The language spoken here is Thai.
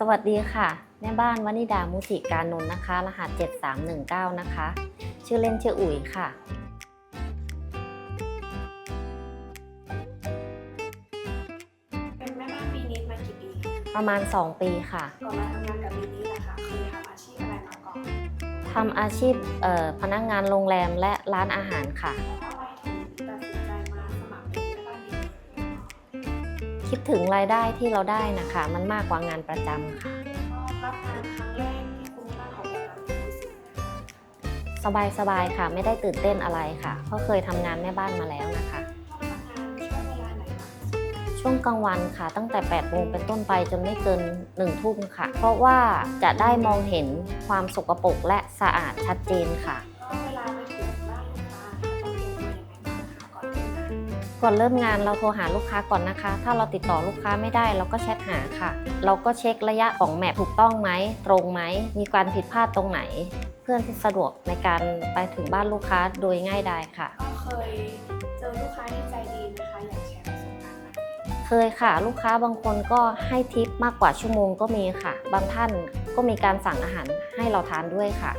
สวัสดีค่ะ แม่บ้านวนิดามุสิการนนท์นะคะ รหัส 7319 นะคะ ชื่อเล่นชื่ออุ๋ยค่ะ เป็นแม่บ้านบีนิดมากี่ปีคะประมาณ 2 ปีค่ะก่อนมาทำงานกับบีนิดนะคะเคยทำอาชีพอะไรมาก่อนทำอาชีพเอ่อพนักงานโรงแรมและร้านอาหารค่ะแล้วอ คิดถึงรายได้ที่เราได้นะคะ มันมากกว่างานประจำค่ะ รับงานครั้งแรกที่คุณบ้าออกแบบรู้สึกสบายๆค่ะ ไม่ได้ตื่นเต้นอะไรค่ะ เพราะเคยทำงานแม่บ้านมาแล้วนะคะ ชอบทำงานช่วงเวลาไหนมากที่สุดช่วงกลางวันค่ะ ตั้งแต่8โมงเป็นต้นไปจนไม่เกิน1ทุ่มค่ะ เพราะว่าจะได้มองเห็นความสกปรกและสะอาดชัดเจนค่ะ ก่อนเริ่มงานเราโทรหาลูกค้าก่อนนะคะ ถ้าเราติดต่อลูกค้าไม่ได้เราก็แชทหาค่ะ เราก็เช็คระยะของแมพถูกต้องไหม ตรงไหม มีการผิดพลาดตรงไหน เพื่อที่สะดวกในการไปถึงบ้านลูกค้าโดยง่ายดายค่ะก็เคยเจอลูกค้าที่ใจดีนะคะอยากแชร์ประสบการณ์ไหมเคยค่ะ ลูกค้าบางคนก็ให้ทิปมากกว่าชั่วโมงก็มีค่ะ บางท่านก็มีการสั่งอาหารให้เราทานด้วยค่ะ